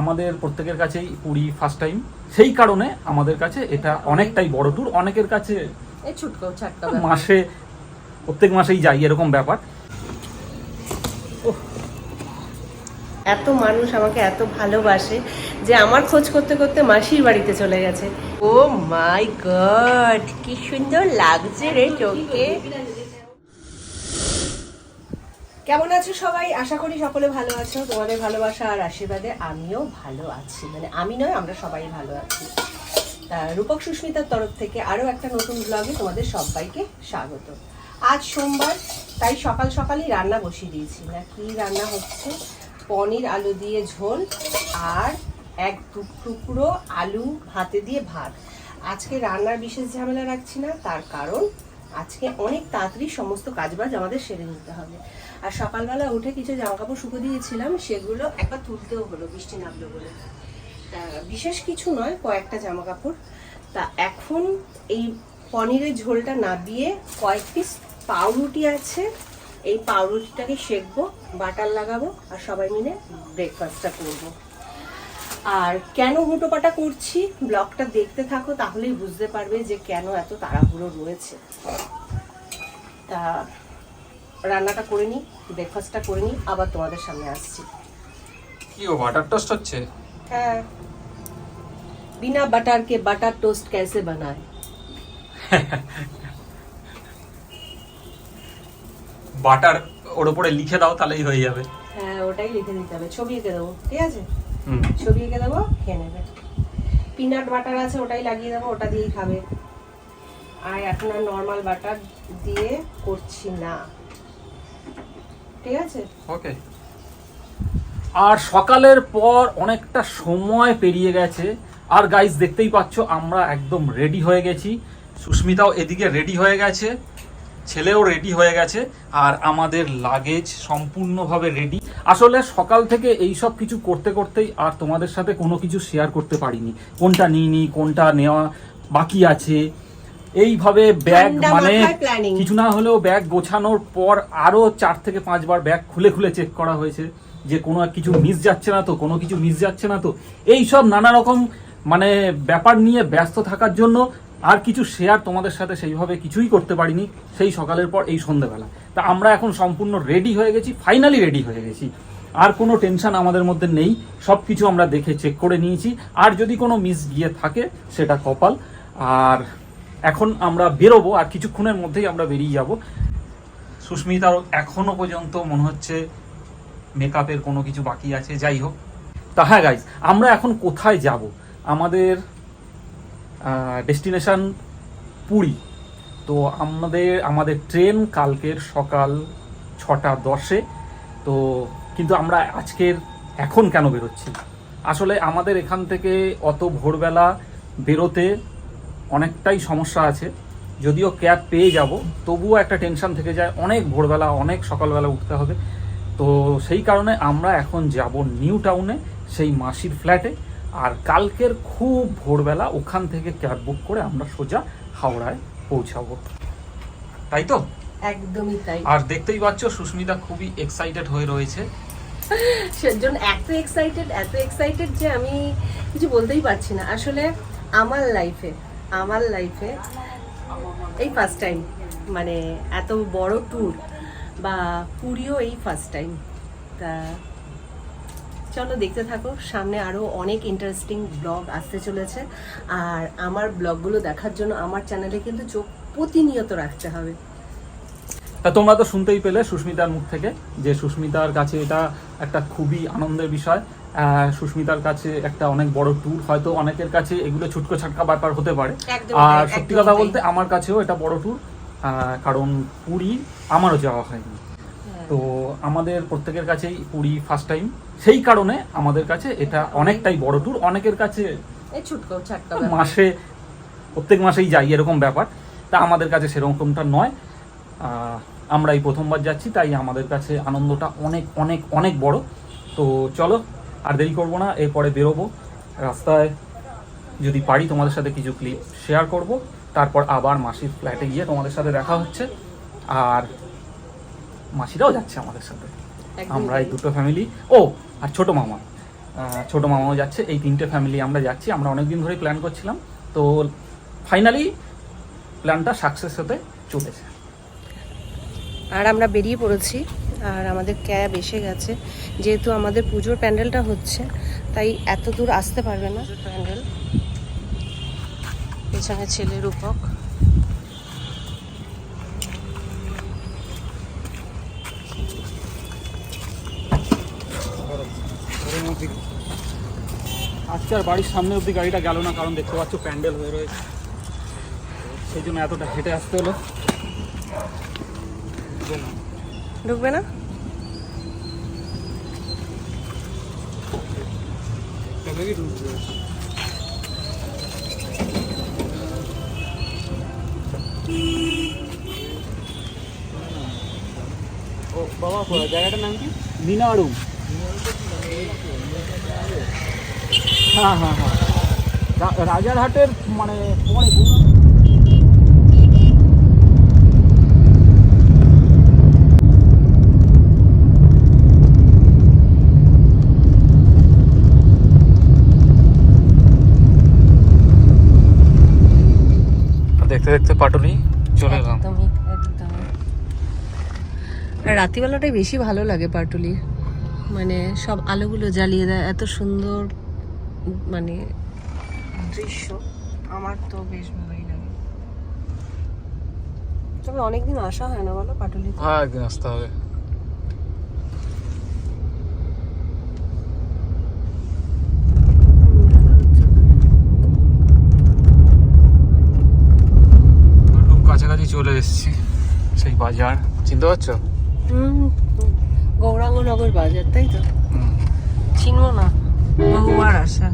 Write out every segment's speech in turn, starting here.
আমাদের প্রত্যেকের কাছেই পুরী ফার্স্ট টাইম সেই কারণে আমাদের কাছে এটা অনেকটাই বড় ট্যুর অনেকের কাছে মাসে প্রত্যেক মাসেই যাই এরকম ব্যাপার। এত মানুষ আমাকে এত ভালোবাসে যে আমার খোঁজ করতে করতে মাসির বাড়িতে চলে গেছে। ও মাই গড কি সুন্দর লাগছে রে চোখে। কেমন আছো সবাই? আশা করি সকলে ভালো আছো। তোমাদের ভালোবাসা আর আশীর্বাদে আমিও ভালো আছি। মানে আমি নয়, আমরা সবাই ভালো আছি। রূপক সুস্মিতার তরফ থেকে আরও একটা নতুন ব্লগে তোমাদের সবাইকে স্বাগত। আজ সোমবার, তাই সকাল সকালই রান্না বসিয়ে দিয়েছি। না, কি রান্না হচ্ছে? পনির আলু দিয়ে ঝোল আর এক টুকরো আলু ভাতে দিয়ে ভাত। আজকে রান্নার বিশেষ ঝামেলা রাখছি না, তার কারণ আজকে অনেক তাড়াতাড়ি সমস্ত কাজবাজ আমাদের সেরে নিতে হবে। আর সকালবেলা উঠে কিছু জামাকাপড় শুকো দিয়েছিলাম, সেগুলো একবার তুলতেও হলো, বৃষ্টি নামলো বলে। বিশেষ কিছু নয়, কয়েকটা জামা কাপড় তা এখন এই পনিরের ঝোলটা না দিয়ে কয়েক পিস পাউরুটি আছে, এই পাউরুটিটাকে সেকবো, বাটার লাগাবো, আর সবাই মিলে ব্রেকফাস্টটা করব। আর কেন হুটোপাটা করছি ব্লগটা দেখতে থাকো তাহলেই বুঝতে পারবে যে কেন এত তাড়াহুড়ো রয়েছে। তা রান্নাটা করে নিই ব্রেকফাস্টটা করে নিই আবার তোমাদের সামনে আসছি। কি ও বাটার টোস্ট হচ্ছে? হ্যাঁ। বিনা বাটার কে বাটার টোস্ট कैसे বানায়। বাটার ওর উপরে লিখে দাও তাহলেই হয়ে যাবে। হ্যাঁ ওটাই লিখে দিতে হবে ছবি এঁকে দেবো ঠিক আছে? ছবি এঁকে দেবো খেয়ে নেবে। পিনাট বাটার আছে ওটাই লাগিয়ে দেবো ওটা দিয়েই খাবে। আর এখন আর নর্মাল বাটার দিয়ে করছি না। ঠিক আছে? ওকে আর সকালের পর অনেকটা সময় পেরিয়ে গেছে। আর গাইস দেখতেই পাচ্ছ আমরা একদম রেডি হয়ে গেছি। সুস্মিতাও এদিকে রেডি হয়ে গেছে। ছেলেও রেডি হয়ে গেছে আর আমাদের লাগেজ সম্পূর্ণভাবে রেডি আসলে সকাল থেকে এই সব কিছু করতে করতেই আর তোমাদের সাথে কোনো কিছু শেয়ার করতে পারিনি। কোনটা নিইনি কোনটা নেওয়া বাকি আছে? এইভাবে ব্যাগ মানে কিছু না হলেও ব্যাগ গোছানোর পর আরও চার থেকে পাঁচবার ব্যাগ খুলে খুলে চেক করা হয়েছে যে কোনো কিছু মিস যাচ্ছে না তো কোনো কিছু মিস যাচ্ছে না তো। এই সব নানা রকম মানে ব্যাপার নিয়ে ব্যস্ত থাকার জন্য আর কিছু শেয়ার তোমাদের সাথে সেইভাবে কিছুই করতে পারিনি সেই সকালের পর এই সন্ধ্যেবেলা। তা আমরা এখন সম্পূর্ণ রেডি হয়ে গেছি ফাইনালি রেডি হয়ে গেছি। আর কোনো টেনশন আমাদের মধ্যে নেই সব কিছু আমরা দেখে চেক করে নিয়েছি। আর যদি কোনো মিস গিয়ে থাকে, সেটা কপাল। আর এখন আমরা বেরোবো, আর কিছুক্ষণের মধ্যেই আমরা বেরিয়ে যাব। সুস্মিতার এখনও পর্যন্ত মনে হচ্ছে মেকআপের কোনো কিছু বাকি আছে, যাই হোক। তা হ্যাঁ গাইজ আমরা এখন কোথায় যাব? আমাদের ডেস্টিনেশন পুরী। তো আমাদের আমাদের ট্রেন কালকের সকাল ছটা দশে। তো কিন্তু আমরা আজকের এখন কেন বেরোচ্ছি? আসলে আমাদের এখান থেকে অত ভোরবেলা বেরোতে অনেকটাই সমস্যা আছে। যদিও ক্যাব পেয়ে যাব, তবুও একটা টেনশন থেকে যায়। অনেক ভোরবেলা, অনেক সকালবেলা উঠতে হবে। তো সেই কারণে আমরা এখন যাব নিউ টাউনে, সেই মাসির ফ্ল্যাটে আর কালকের খুব ভোরবেলা ওখান থেকে ক্যাব বুক করে আমরা সোজা হাওড়ায় পৌঁছাবো। তাই তো? একদমই তাই। আর দেখতেই পাচ্ছ সুস্মিতা খুবই এক্সাইটেড হয়ে রয়েছে। সেজন্য এত এক্সাইটেড এত এক্সাইটেড যে আমি কিছু বলতেই পারছি না। আসলে আমার লাইফে আমার লাইফে এই ফার্স্ট টাইম মানে এত বড় ট্যুর বা পুরীও এই ফার্স্ট টাইম তা চলো দেখতে থাকো সামনে আরও অনেক ইন্টারেস্টিং ব্লগ আসতে চলেছে। আর আমার ব্লগগুলো দেখার জন্য আমার চ্যানেলে কিন্তু চোখ প্রতিনিয়ত রাখতে হবে। তা তোমরা তো শুনতেই পেলে সুস্মিতার মুখ থেকে যে সুস্মিতার কাছে এটা একটা খুবই আনন্দের বিষয়। সুস্মিতার কাছে একটা অনেক বড় ট্যুর হয়তো অনেকের কাছে এগুলো ছুটকো ছাটকা ব্যাপার হতে পারে। আর সত্যি কথা বলতে আমার কাছেও এটা বড় ট্যুর কারণ পুরী আমারও যাওয়া হয়নি। তো আমাদের প্রত্যেকের কাছেই পুরী ফার্স্ট টাইম সেই কারণে আমাদের কাছে এটা অনেকটাই বড় ট্যুর অনেকের কাছে মাসে প্রত্যেক মাসেই যাই এরকম ব্যাপার। তা আমাদের কাছে সেরকমটা নয়। আমরা এই প্রথমবার যাচ্ছি তাই আমাদের কাছে আনন্দটা অনেক অনেক অনেক বড়। তো চলো আর দেরি করব না এরপরে বেরোবো। রাস্তায় যদি পারি তোমাদের সাথে কিছু ক্লিপ শেয়ার করব। তারপর আবার মাসির ফ্ল্যাটে গিয়ে তোমাদের সাথে দেখা হচ্ছে। আর মাসিরাও যাচ্ছে আমাদের সাথে। আমরা এই দুটো ফ্যামিলি ও আর ছোট মামা। ছোট মামাও যাচ্ছে, এই তিনটে ফ্যামিলি আমরা যাচ্ছি। আমরা অনেক দিন ধরেই প্ল্যান করছিলাম, তো ফাইনালি প্ল্যানটা সাকসেস হতে চলেছে। আর আমরা বেরিয়ে পড়েছি, আর আমাদের ক্যাব এসে গেছে। যেহেতু আমাদের পুজোর প্যান্ডেলটা হচ্ছে, তাই এত দূর আসতে পারবে না প্যান্ডেল। পেছনে ছেলে রূপক আজকে আর বাড়ির সামনে অব্দি গাড়িটা গেল না কারণ দেখতে পাচ্ছ প্যান্ডেল হয়ে রয়েছে। সেই জন্য এতটা হেঁটে আসতে হলো। ঢুকবে না? ও বাবা জায়গাটার নাম কি? মিনাড়ু হ্যাঁ হ্যাঁ হ্যাঁ। রা- রাজারহাটের মানে দেখতে দেখতে পাটুলি চলে এলাম। রাত্রিবেলাটাই বেশি ভালো লাগে পাটুলি মানে সব আলোগুলো জ্বালিয়ে দেয়। এত সুন্দর মানে দৃশ্য। আমার তো বেশ ভালোই লাগে। তবে অনেকদিন আসা হয় না বলো পাটুলি হ্যাঁ একদিন আসতে হবে। কাছাকাছি চলে এসেছি সেই বাজার। চিনতে পারছ? হুম গৌরাঙ্গনগর বাজার তাই তো? চিনবো না। বহুবার আসা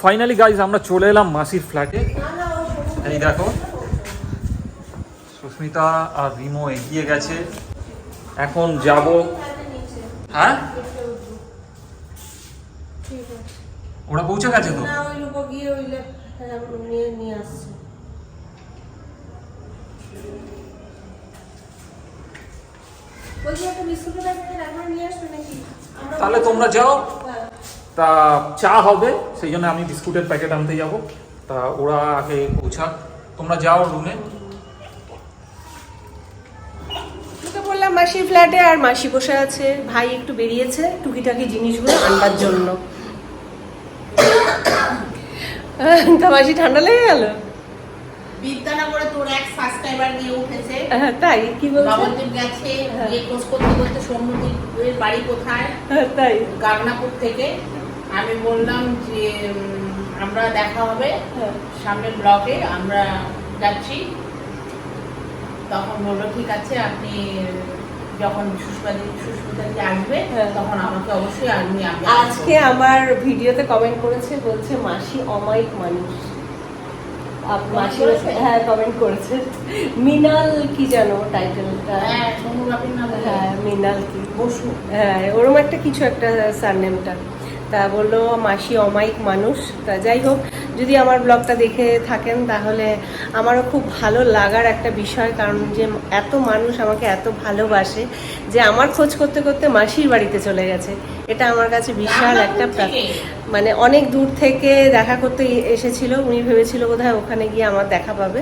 ফাইনালি গাইজ আমরা চলে এলাম মাসির ফ্ল্যাটে এই দেখো সুস্মিতা আর রিমো এগিয়ে গেছে। এখন যাব হ্যাঁ? ওরা পৌঁছে গেছে তো? তাহলে তোমরা যাও। হ্যাঁ। তা চা হবে সেই জন্য আমি বিস্কুটের প্যাকেট আনতে যাব। তা ওরা আগে পৌঁছাক। তোমরা যাও রুমে বললাম মাসির ফ্ল্যাটে আর মাসি বসে আছে। ভাই একটু বেরিয়েছে টুকিটাকি জিনিসগুলো আনবার জন্য। তা মাসি ঠান্ডা লেগে গেল? বিদ্যানগরে তোর এক সাবস্ক্রাইবার নিয়ে উঠেছে। হ্যাঁ, তাই? কি বলছো? নবদ্বীপ গেছে হ্যাঁ। গিয়ে খোঁজ করতে করতে সৌম্যদীপের বাড়ি কোথায়? হ্যাঁ, তাই। গাগনাপুর থেকে। আমি বললাম যে আমরা দেখা হবে হ্যাঁ। সামনের ব্লকে আমরা যাচ্ছি। তখন বলল ঠিক আছে আপনি যখন সুস্মিতা সুস্মিতা দিয়ে আসবে হ্যাঁ। তখন আমাকে অবশ্যই আমি আজকে আমার ভিডিওতে কমেন্ট করেছে বলছে মাসি অমায়িক মানুষ। মাসি হ্যাঁ কমেন্ট করেছে। মিনাল কি জানো টাইটেলটা হ্যাঁ হ্যাঁ মিনাল কি? বসু। হ্যাঁ ওরম একটা কিছু একটা সারনেমটা তা বলল মাসি অমায়িক মানুষ। তা যাই হোক যদি আমার ব্লগটা দেখে থাকেন তাহলে আমারও খুব ভালো লাগার একটা বিষয় কারণ যে এত মানুষ আমাকে এত ভালোবাসে যে আমার খোঁজ করতে করতে মাসির বাড়িতে চলে গেছে। এটা আমার কাছে বিশাল একটা মানে অনেক দূর থেকে দেখা করতে এসেছিল। উনি ভেবেছিল বোধহয় ওখানে গিয়ে আমার দেখা পাবে।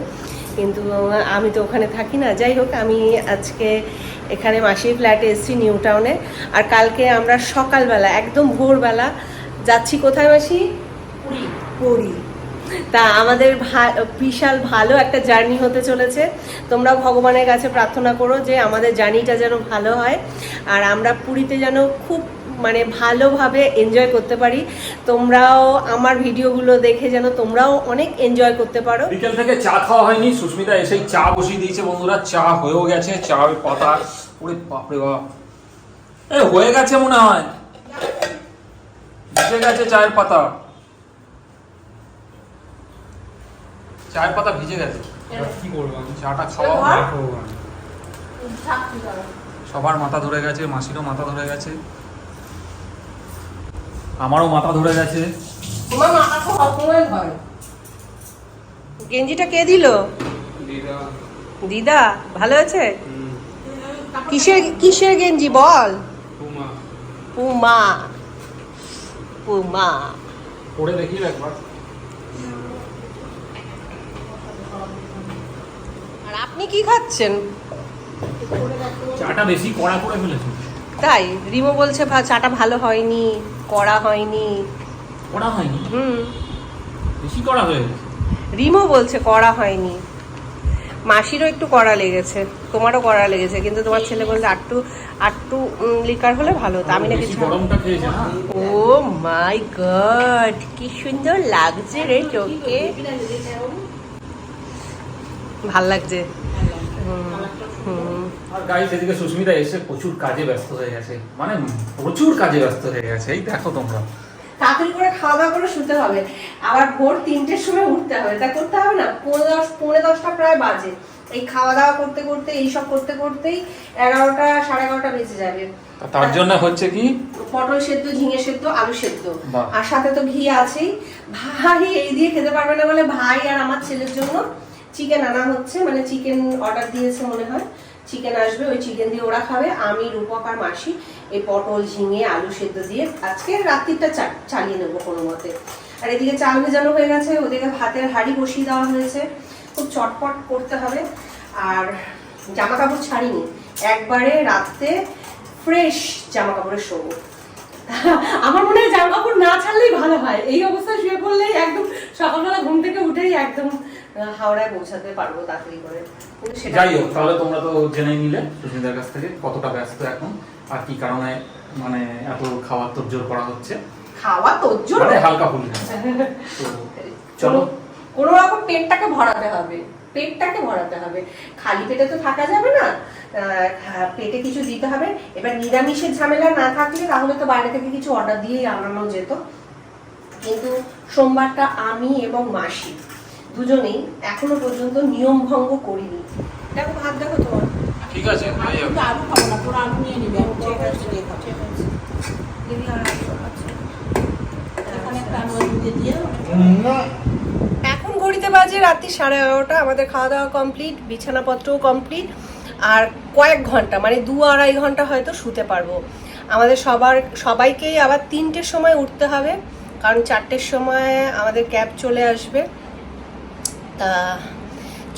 কিন্তু আমি তো ওখানে থাকি না। যাই হোক আমি আজকে এখানে মাসির ফ্ল্যাটে এসেছি নিউ টাউনে। আর কালকে আমরা সকালবেলা একদম ভোরবেলা যাচ্ছি কোথায় মাসি? পুরী। পুরী। তা আমাদের ভা- বিশাল ভালো একটা জার্নি হতে চলেছে। তোমরা ভগবানের কাছে প্রার্থনা করো যে আমাদের জার্নিটা যেন ভালো হয়। আর আমরা পুরীতে যেন খুব মানে ভালোভাবে এনজয় করতে পারি। তোমরাও আমার ভিডিওগুলো দেখে যেন তোমরাও অনেক এনজয় করতে পারো। বিকেল থেকে চা খাওয়া হয়নি সুস্মিতা এসেই চা বসিয়ে দিয়েছে বন্ধুরা চা হয়েও গেছে চা পাতা। ওরে বাপরে বাপ। এ হয়ে গেছে মনে হয়। বসে গেছে চায়ের পাতা। চায়ের পাতা ভিজে গেছে। কি করব আমি? চাটা খাওয়া সবার মাথা ধরে গেছে মাসিরও মাথা ধরে গেছে। আমারও মাথা ধরে গেছে। তোমার মাথা তো অপমান হয়। গেঞ্জিটা কে দিল? দিদা। দিদা ভালো আছে? কিসের কিসের গেঞ্জি বল? পুমা। পুমা। পুমা। পরে দেখি একবার। আর আপনি কি খাচ্ছেন? চাটা বেশি কড়া করে ফেলেছে। তাই রিমো বলছে চাটা ভালো হয়নি। কড়া হয়নি। কড়া হয়নি? হুম। বেশি কড়া হয়ে গেছে? রিমো বলছে কড়া হয়নি। মাসিরও একটু কড়া লেগেছে তোমারও কড়া লেগেছে কিন্তু তোমার ছেলে বলছে আটটু আটটু লিকার হলে ভালো হতো আমি নাকি ও মাই গড কি সুন্দর লাগছে রে চোখে। ভালো লাগছে। আর গাইস এদিকে সুস্মিতা এসে প্রচুর কাজে ব্যস্ত হয়ে গেছে। মানে প্রচুর কাজে ব্যস্ত হয়ে গেছে। এই দেখো তোমরা। তাড়াতাড়ি করে খাওয়া দাওয়া করে শুতে হবে। আবার ভোর তিনটের সময় উঠতে হবে। তা করতে হবে না? পৌনে দশ পৌনে দশটা প্রায় বাজে। এই খাওয়া দাওয়া করতে করতে এইসব করতে করতেই এগারোটা সাড়ে এগারোটা বেজে যাবে। তার জন্য হচ্ছে কি? পটল সেদ্ধ ঝিঙে সেদ্ধ আলু সেদ্ধ। আর সাথে তো ঘি আছেই। ভাই এই দিয়ে খেতে পারবে না বলে ভাই আর আমার ছেলের জন্য চিকেন আনা হচ্ছে মানে চিকেন অর্ডার দিয়েছে মনে হয়। চিকেন আসবে, ওই চিকেন দিয়ে ওরা খাবে। আমি, রূপক আর মাসি এই পটল, ঝিঙে, আলু সেদ্ধ দিয়ে আজকে রাত্রিটা চালিয়ে নেব কোনো মতে। আর এদিকে চাল ভেজানো হয়ে গেছে, ওদিকে ভাতের হাঁড়ি বসিয়ে দেওয়া হয়েছে। খুব চটপট করতে হবে। আর জামা কাপড় ছাড়িনি। একবারে রাত্রে ফ্রেশ জামা কাপড়ের শোবো। আমার মনে হয় জামা কাপড় না ছাড়লেই ভালো হয়। এই অবস্থায় শুয়ে পড়লেই একদম সকালবেলা ঘুম থেকে উঠেই একদম হাওড়ায় পৌঁছাতে পারব তাড়াতাড়ি করে। যাই হোক তাহলে তোমরা তো জেনে নিলে সুস্মিতার কাছ থেকে কতটা ব্যস্ত এখন আর কি কারণে মানে এত খাওয়ার তোর করা হচ্ছে। খাওয়া তোর মানে হালকা ফুলকা তো চলো। কোনো রকম পেটটাকে ভরাতে হবে। পেটটাকে ভরাতে হবে। খালি পেটে তো থাকা যাবে না। আহ, পেটে কিছু দিতে হবে। এবার নিরামিষের ঝামেলা না থাকলে তাহলে তো বাইরে থেকে কিছু অর্ডার দিয়েই আনানো যেত। কিন্তু সোমবারটা আমি এবং মাসি দুজনেই এখনও পর্যন্ত নিয়ম ভঙ্গ করিনি। দেখো ভাত দেখো তোমার। ঠিক আছে আলু খাব না পুরো আলু নিয়ে নিবি। ঠিক আছে। ঠিক আছে। দিয়ে এখন ঘড়িতে বাজে রাত্রি সাড়ে এগারোটা। আমাদের খাওয়া দাওয়া কমপ্লিট বিছানাপত্রও কমপ্লিট আর কয়েক ঘণ্টা মানে দু আড়াই ঘণ্টা হয়তো শুতে পারব। আমাদের সবার সবাইকেই আবার তিনটের সময় উঠতে হবে। কারণ চারটের সময় আমাদের ক্যাব চলে আসবে।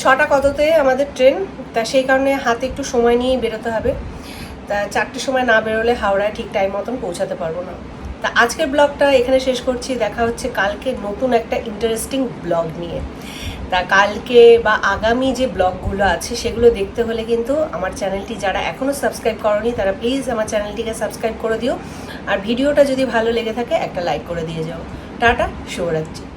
ছটা কততে আমাদের ট্রেন, তা সেই কারণে হাতে একটু সময় নিয়েই বেরোতে হবে। তা চারটের সময় না বেরোলে হাওড়ায় ঠিক টাইম মতন পৌঁছাতে পারব না। তা আজকের ব্লগটা এখানে শেষ করছি। দেখা হচ্ছে কালকে নতুন একটা ইন্টারেস্টিং ব্লগ নিয়ে। তা কালকে বা আগামী যে ব্লগগুলো আছে, সেগুলো দেখতে হলে কিন্তু আমার চ্যানেলটি যারা এখনও সাবস্ক্রাইব করনি, তারা প্লিজ আমার চ্যানেলটিকে সাবস্ক্রাইব করে দিও। আর ভিডিওটা যদি ভালো লেগে থাকে, একটা লাইক করে দিয়ে যাও। টাটা, শুভরাত্রি।